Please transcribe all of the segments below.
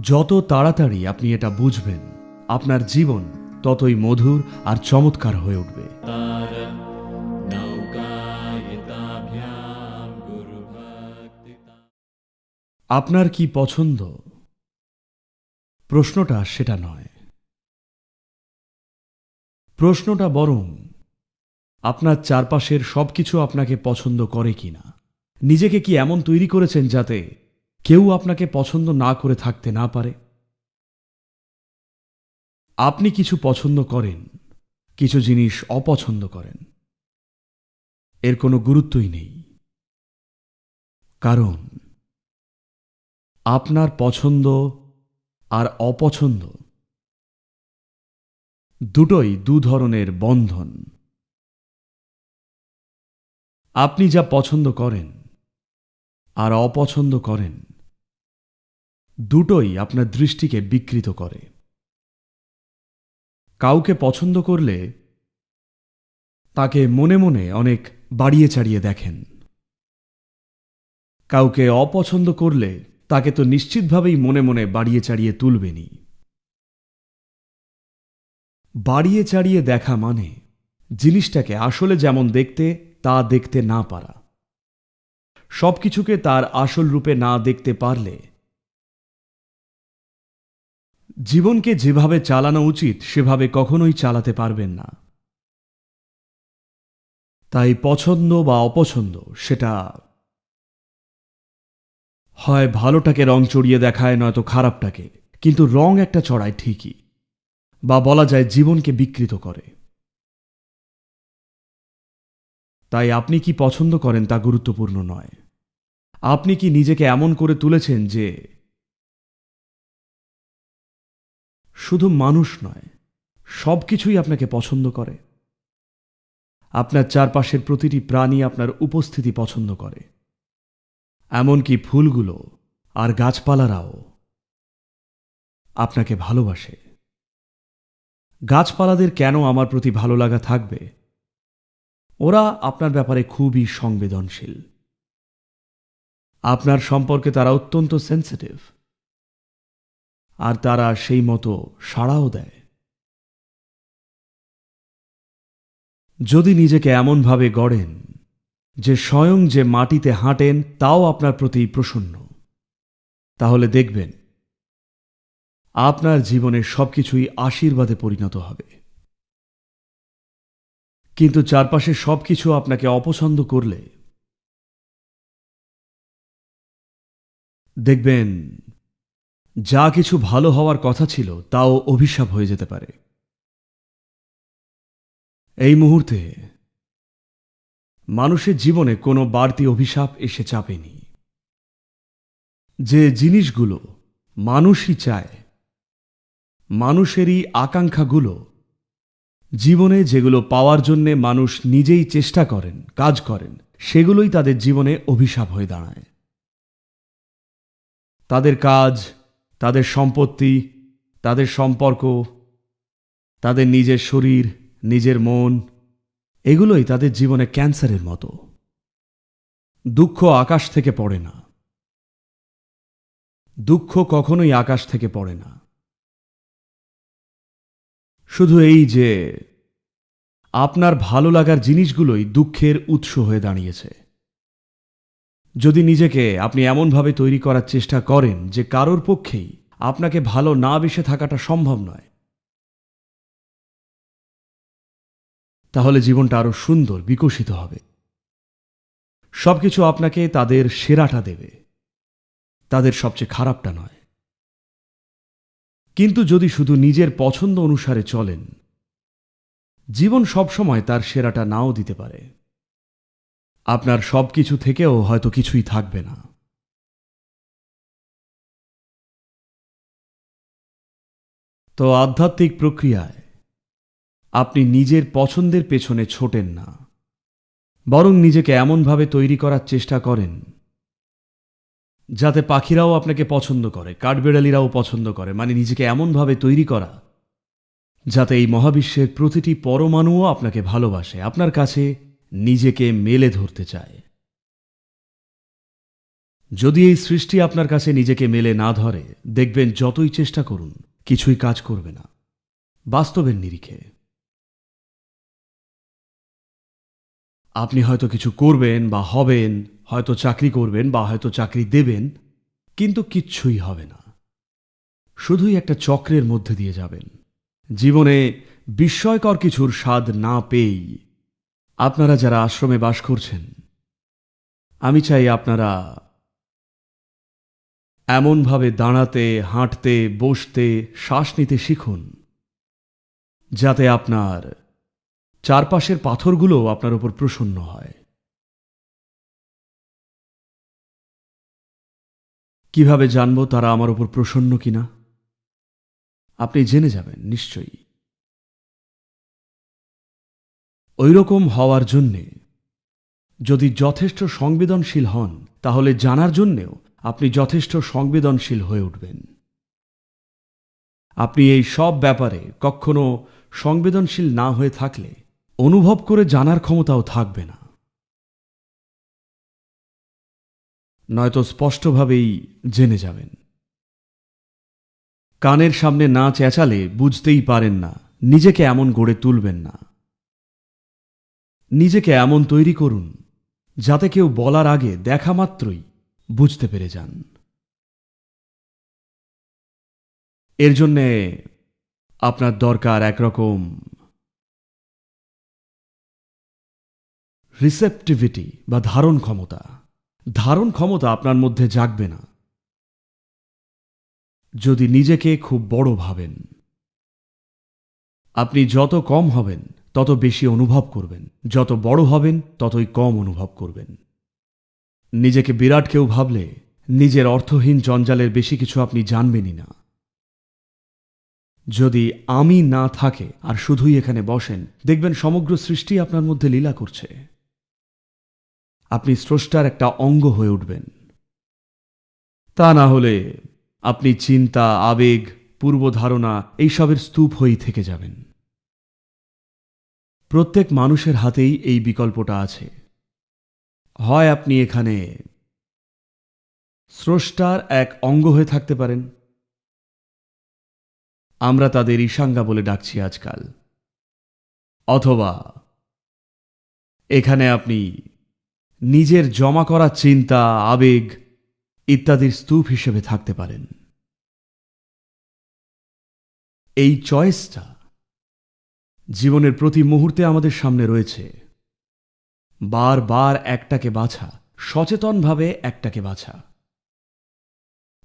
যত তাড়াতাড়ি আপনি এটা বুঝবেন আপনার জীবন ততই মধুর আর চমৎকার হয়ে উঠবে। আপনার কি পছন্দ? প্রশ্নটা সেটা নয়। প্রশ্নটা বরং আপনার চারপাশের সব কিছু আপনাকে পছন্দ করে কিনা? নিজেকে কি এমন তৈরি করেছেন যাতে কেউ আপনাকে পছন্দ না করে থাকতে না পারে। আপনি কিছু পছন্দ করেন, কিছু জিনিস অপছন্দ করেন। এর কোনো গুরুত্বই নেই। কারণ, আপনার পছন্দ আর অপছন্দ দুটোই দু ধরনের বন্ধন। আপনি যা পছন্দ করেন আর অপছন্দ করেন দুটোই আপনার দৃষ্টিকে বিকৃত করে। কাউকে পছন্দ করলে তাকে মনে মনে অনেক বাড়িয়ে চাড়িয়ে দেখেন। কাউকে অপছন্দ করলে তাকে তো নিশ্চিতভাবেই মনে মনে বাড়িয়ে চাড়িয়ে তুলবেনই। বাড়িয়ে চাড়িয়ে দেখা মানে জিনিসটাকে আসলে যেমন দেখতে, তা দেখতে না পারা। সবকিছুকে তার আসল রূপে না দেখতে পারলে জীবনকে যেভাবে চালানো উচিত, সেভাবে কখনোই চালাতে পারবেন না। তাই পছন্দ বা অপছন্দ, সেটা হয় ভালোটাকে রং চড়িয়ে দেখায়, নয়তো খারাপটাকে। কিন্তু রং একটা চড়ায় ঠিকই, বা বলা যায় জীবনকে বিকৃত করে। তাই আপনি কি পছন্দ করেন তা গুরুত্বপূর্ণ নয়। আপনি কি নিজেকে এমন করে তুলেছেন যে শুধু মানুষ নয়, সব কিছুই আপনাকে পছন্দ করে। আপনার চারপাশের প্রতিটি প্রাণী আপনার উপস্থিতি পছন্দ করে। এমনকি ফুলগুলো আর গাছপালারাও আপনাকে ভালোবাসে। গাছপালাদের কেন আমার প্রতি ভালো লাগা থাকবে? ওরা আপনার ব্যাপারে খুবই সংবেদনশীল। আপনার সম্পর্কে তারা অত্যন্ত সেন্সিটিভ আর তারা সেই মতো সাড়াও দেয়। যদি নিজেকে এমনভাবে গড়েন, যে স্বয়ং যে মাটিতে হাঁটেন তাও আপনার প্রতি প্রসন্ন, তাহলে দেখবেন আপনার জীবনের সবকিছুই আশীর্বাদে পরিণত হবে। কিন্তু চারপাশে সবকিছু আপনাকে অপছন্দ করলে, দেখবেন যা কিছু ভালো হওয়ার কথা ছিল, তাও অভিশাপ হয়ে যেতে পারে। এই মুহূর্তে, মানুষের জীবনে কোনো বাড়তি অভিশাপ এসে চাপেনি। যে জিনিসগুলো মানুষই চায়, মানুষেরই আকাঙ্ক্ষাগুলো, জীবনে যেগুলো পাওয়ার জন্যে মানুষ নিজেই চেষ্টা করেন, কাজ করেন, সেগুলোই তাদের জীবনে অভিশাপ হয়ে দাঁড়ায়। তাদের কাজ তাদের সম্পত্তি, তাদের সম্পর্ক, তাদের নিজের শরীর, নিজের মন, এগুলোই তাদের জীবনে ক্যান্সারের মতো। দুঃখ আকাশ থেকে পড়ে না। দুঃখ কখনোই আকাশ থেকে পড়ে না। শুধু এই যে, আপনার ভালো লাগার জিনিসগুলোই দুঃখের উৎস হয়ে দাঁড়িয়েছে। যদি নিজেকে আপনি এমনভাবে তৈরি করার চেষ্টা করেন যে কারোর পক্ষেই আপনাকে ভালো না বেসে থাকাটা সম্ভব নয়, তাহলে জীবনটা আরও সুন্দর, বিকশিত হবে। সবকিছু আপনাকে তাদের সেরাটা দেবে। তাদের সবচেয়ে খারাপটা নয়। কিন্তু যদি শুধু নিজের পছন্দ অনুসারে চলেন, জীবন সবসময় তার সেরাটা নাও দিতে পারে। আপনার সবকিছু থেকেও হয়তো কিছুই থাকবে না। তো আধ্যাত্মিক প্রক্রিয়ায় আপনি নিজের পছন্দের পেছনে ছোটেন না, বরং নিজেকে এমনভাবে তৈরি করার চেষ্টা করেন যাতে পাখিরাও আপনাকে পছন্দ করে, কাঠবেড়ালিরাও পছন্দ করে মানে নিজেকে এমনভাবে তৈরি করা যাতে এই মহাবিশ্বের প্রতিটি পরমাণুও আপনাকে ভালোবাসে। আপনার কাছে নিজেকে মেলে ধরতে চায়। যদি এই সৃষ্টি আপনার কাছে নিজেকে মেলে না ধরে, দেখবেন যতই চেষ্টা করুন, কিছুই কাজ করবে না। বাস্তবের নিরিখে। আপনি হয়তো কিছু করবেন বা হবেন, হয়তো চাকরি করবেন বা হয়তো চাকরি দেবেন, কিন্তু কিচ্ছুই হবে না। শুধুই একটা চক্রের মধ্যে দিয়ে যাবেন। জীবনে বিস্ময়কর কিছুর স্বাদ না পেয়েই আপনারা যারা আশ্রমে বাস করছেন, আমি চাই আপনারা এমনভাবে দাঁড়াতে, হাঁটতে, বসতে শ্বাস নিতে শিখুন, যাতে আপনার চারপাশের পাথরগুলো আপনার উপর প্রসন্ন হয়। কীভাবে জানব তারা আমার উপর প্রসন্ন কিনা? আপনি জেনে যাবেন, নিশ্চয়ই। ওইরকম হওয়ার জন্যে। যদি যথেষ্ট সংবেদনশীল হন, তাহলে জানার জন্যেও আপনি যথেষ্ট সংবেদনশীল হয়ে উঠবেন। আপনি এই সব ব্যাপারে কখনো সংবেদনশীল না হয়ে থাকলে অনুভব করে জানার ক্ষমতাও থাকবে না। নয়তো স্পষ্টভাবেই জেনে যাবেন। কানের সামনে না চেঁচালে বুঝতেই পারেন না, নিজেকে এমন গড়ে তুলবেন না। নিজেকে এমন তৈরি করুন, যাতে কেউ বলার আগে দেখা মাত্রই বুঝতে পেরে যান। এর জন্যে আপনার দরকার একরকম রিসেপটিভিটি বা ধারণ ক্ষমতা। ধারণ ক্ষমতা আপনার মধ্যে জাগবে না, যদি নিজেকে খুব বড় ভাবেন। আপনি যত কম হবেন, তত বেশি অনুভব করবেন। যত বড় হবেন, ততই কম অনুভব করবেন। নিজেকে বিরাট কেউ ভাবলে নিজের অর্থহীন জঞ্জালের বেশি কিছু আপনি জানবেনই না। যদি আমি না থাকে আর শুধুই এখানে বসেন, দেখবেন সমগ্র সৃষ্টি আপনার মধ্যে লীলা করছে। আপনি স্রষ্টার একটা অঙ্গ হয়ে উঠবেন। তা না হলে আপনি চিন্তা, আবেগ, পূর্বধারণা, এইসবের স্তূপ হয়েই থেকে যাবেন। প্রত্যেক মানুষের হাতেই এই বিকল্পটা আছে। হয় আপনি এখানে স্রষ্টার এক অঙ্গ হয়ে থাকতে পারেন। আমরা তাদের ঈশাঙ্গা বলে ডাকছি আজকাল। অথবা এখানে আপনি নিজের জমা করা চিন্তা, আবেগ ইত্যাদির স্তূপ হিসেবে থাকতে পারেন। এই চয়েসটা জীবনের প্রতি মুহূর্তে আমাদের সামনে রয়েছে। বারবার একটাকে বাছা, সচেতনভাবে একটাকে বাছা।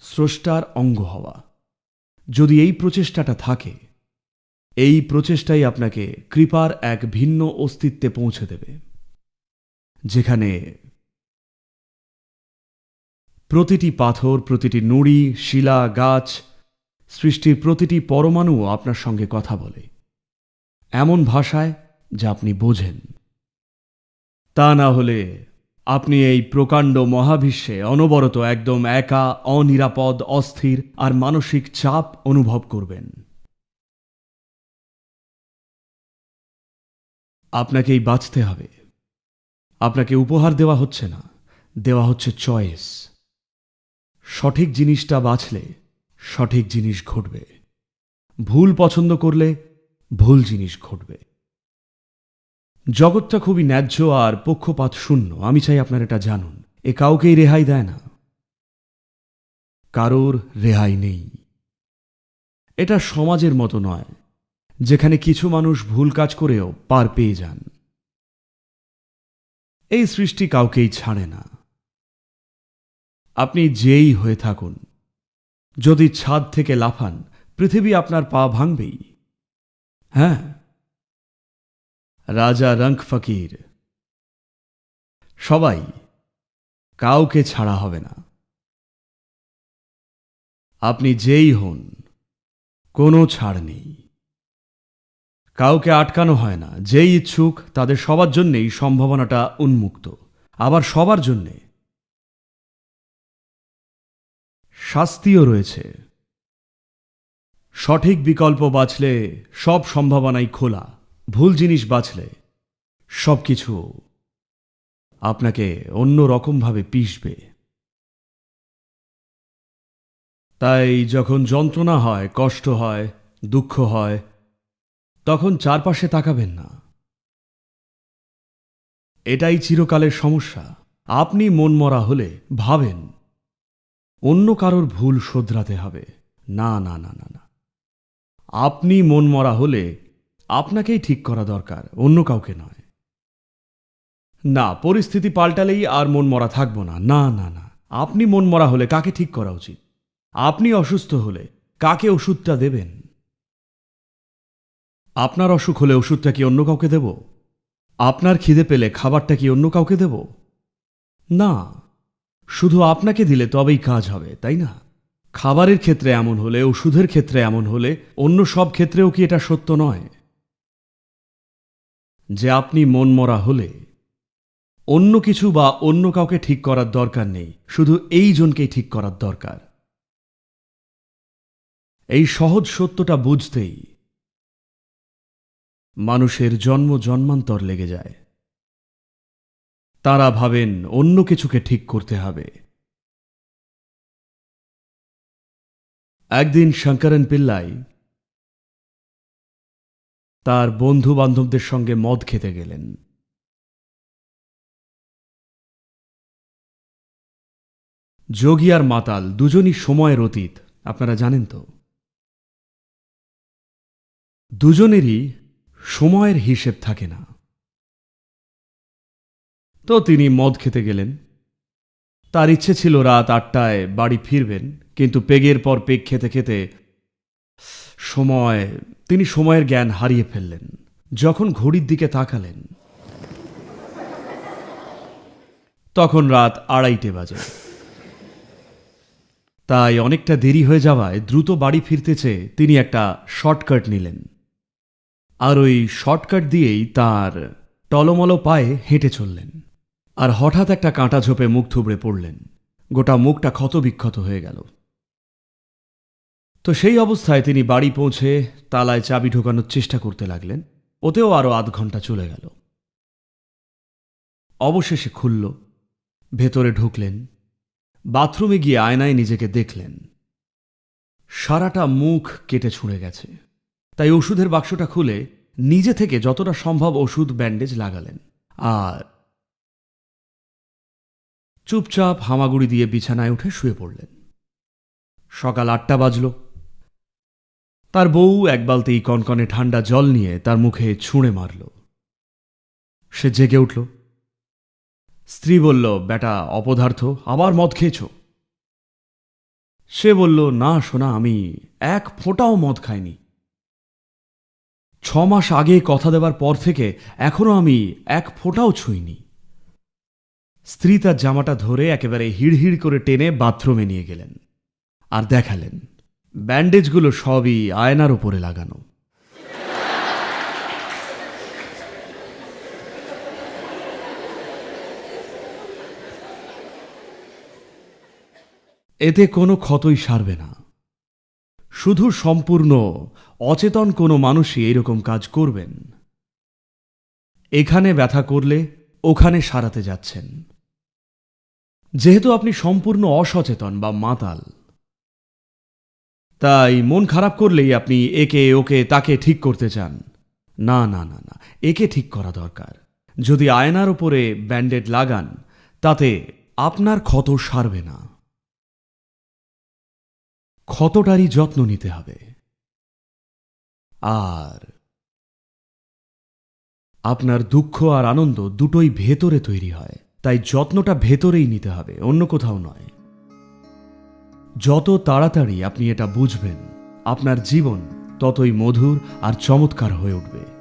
স্রষ্টার অঙ্গ হওয়া। যদি এই প্রচেষ্টাটা থাকে, এই প্রচেষ্টাই আপনাকে কৃপার এক ভিন্ন অস্তিত্বে পৌঁছে দেবে। যেখানে প্রতিটি পাথর, প্রতিটি নুড়ি, শিলা, গাছ, সৃষ্টির প্রতিটি পরমাণু আপনার সঙ্গে কথা বলে। এমন ভাষায় যা আপনি বোঝেন। তা না হলে আপনি এই প্রকাণ্ড মহাবিশ্বে অনবরত একদম একা, অনিরাপদ, অস্থির আর মানসিক চাপ অনুভব করবেন। আপনাকেই বাঁচতে হবে। আপনাকে উপহার দেওয়া হচ্ছে না, দেওয়া হচ্ছে চয়েস। সঠিক জিনিসটা বাঁচলে সঠিক জিনিস ঘটবে। ভুল পছন্দ করলে ভুল জিনিস ঘটবে। জগৎটা খুবই ন্যায্য আর পক্ষপাত শূন্য, আমি চাই আপনার এটা জানুন। এ কাউকেই রেহাই দেয় না। কারোর রেহাই নেই। এটা সমাজের মতো নয়, যেখানে কিছু মানুষ ভুল কাজ করেও পার পেয়ে যান। এই সৃষ্টি কাউকেই ছাড়ে না। আপনি যেই হয়ে থাকুন, যদি ছাদ থেকে লাফান, পৃথিবী আপনার পা ভাঙবেই। হ্যাঁ। রাজা রঙ্ক ফকির, সবাই কাউকে ছাড়া হবে না। আপনি যেই হন, কোনো ছাড় নেই। কাউকে আটকানো হয় না, যেই ইচ্ছুক, তাদের সবার জন্যেই সম্ভাবনাটা উন্মুক্ত। আবার সবার জন্যে শাস্তিও রয়েছে। সঠিক বিকল্প বাছলে সব সম্ভাবনাই খোলা। ভুল জিনিস বাছলে সব কিছু আপনাকে অন্য রকমভাবে পিষবে। তাই যখন যন্ত্রণা হয়, কষ্ট হয়, দুঃখ হয়, তখন চারপাশে তাকাবেন না। এটাই চিরকালের সমস্যা। আপনি মনমরা হলে ভাবেন, অন্য কারোর ভুল শোধরাতে হবে। না না না না না। আপনি মনমরা হলে আপনাকেই ঠিক করা দরকার, অন্য কাউকে নয়। না, পরিস্থিতি পাল্টালেই আর মন মরা থাকব না। না না না, আপনি মন মরা হলে কাকে ঠিক করা উচিত? আপনি অসুস্থ হলে কাকে ওষুধটা দেবেন? আপনার অসুখ হলে ওষুধটা কি অন্য কাউকে দেব? আপনার খিদে পেলে খাবারটা কি অন্য কাউকে দেব? না, শুধু আপনাকে দিলে তবেই কাজ হবে, তাই না? খাবারের ক্ষেত্রে এমন হলে, ওষুধের ক্ষেত্রে এমন হলে, অন্য সব ক্ষেত্রেও কি এটা সত্য নয়? যে আপনি মনমরা হলে, অন্য কিছু বা অন্য কাউকে ঠিক করার দরকার নেই, শুধু এই জনকেই ঠিক করার দরকার। এই সহজ সত্যটা বুঝতেই মানুষের জন্ম জন্মান্তর লেগে যায়। তারা ভাবেন অন্য কিছুকে ঠিক করতে হবে। একদিন শঙ্করন পিল্লাই তার বন্ধু বান্ধবদের সঙ্গে মদ খেতে গেলেন। যোগী আর মাতাল দুজনই সময়ের অতীত, আপনারা জানেন তো। দুজনেরই সময়ের হিসেব থাকে না। তো তিনি মদ খেতে গেলেন। তার ইচ্ছে ছিল রাত আটটায় বাড়ি ফিরবেন। কিন্তু পেগের পর পেগ খেতে খেতে সময়, তিনি সময়ের জ্ঞান হারিয়ে ফেললেন। যখন ঘড়ির দিকে তাকালেন, তখন রাত আড়াইটে বাজে। তাই অনেকটা দেরি হয়ে যাওয়ায় দ্রুত বাড়ি ফিরতে চেয়ে তিনি একটা শর্টকাট নিলেন। আর ওই শর্টকাট দিয়েই তার টলমলো পায়ে হেঁটে চললেন। আর হঠাৎ একটা কাঁটা ঝোপে মুখ থুবড়ে পড়লেন। গোটা মুখটা ক্ষতবিক্ষত হয়ে গেল। তো সেই অবস্থায় তিনি বাড়ি পৌঁছে তালায় চাবি ঢোকানোর চেষ্টা করতে লাগলেন। ওতেও আরও আধ ঘণ্টা চলে গেল। অবশেষে খুলল। ভেতরে ঢুকলেন। বাথরুমে গিয়ে আয়নায় নিজেকে দেখলেন। সারাটা মুখ কেটে ছুঁড়ে গেছে। তাই ওষুধের বাক্সটা খুলে নিজে থেকে যতটা সম্ভব ওষুধ ব্যান্ডেজ লাগালেন। আর চুপচাপ হামাগুড়ি দিয়ে বিছানায় উঠে শুয়ে পড়লেন। সকাল আটটা বাজল। তার বউ এক বালতেই কনকনে ঠান্ডা জল নিয়ে তার মুখে ছুঁড়ে মারল। সে জেগে উঠল। স্ত্রী বলল, বেটা, অপদার্থ, আবার মদ খেয়েছ? সে বলল, না শোনা আমি এক ফোঁটাও মদ খাইনি। ছ মাস আগে কথা দেবার পর থেকে এখনও আমি এক ফোঁটাও ছুঁইনি। স্ত্রী তার জামাটা ধরে একেবারে হিড়হিড় করে টেনে বাথরুমে নিয়ে গেলেন আর দেখালেন। ব্যান্ডেজগুলো সবই আয়নার উপরে লাগানো। এতে কোনো ক্ষতই সারবে না। শুধু সম্পূর্ণ অচেতন কোনো মানুষই এরকম কাজ করবেন। এখানে ব্যথা করলে ওখানে সারাতে যাচ্ছেন। যেহেতু আপনি সম্পূর্ণ অসচেতন বা মাতাল তাই মন খারাপ করলেই আপনি একে ওকে তাকে ঠিক করতে চান। না না না না, একে ঠিক করা দরকার। যদি আয়নার উপরে ব্যান্ডেড লাগান, তাতে আপনার ক্ষত সারবে না। ক্ষতটারই যত্ন নিতে হবে। আর আপনার দুঃখ আর আনন্দ দুটোই ভেতরে তৈরি হয়। তাই যত্নটা ভেতরেই নিতে হবে, অন্য কোথাও নয়। যত তাড়াতাড়ি আপনি এটা বুঝবেন আপনার জীবন ততই মধুর আর চমৎকার হয়ে উঠবে।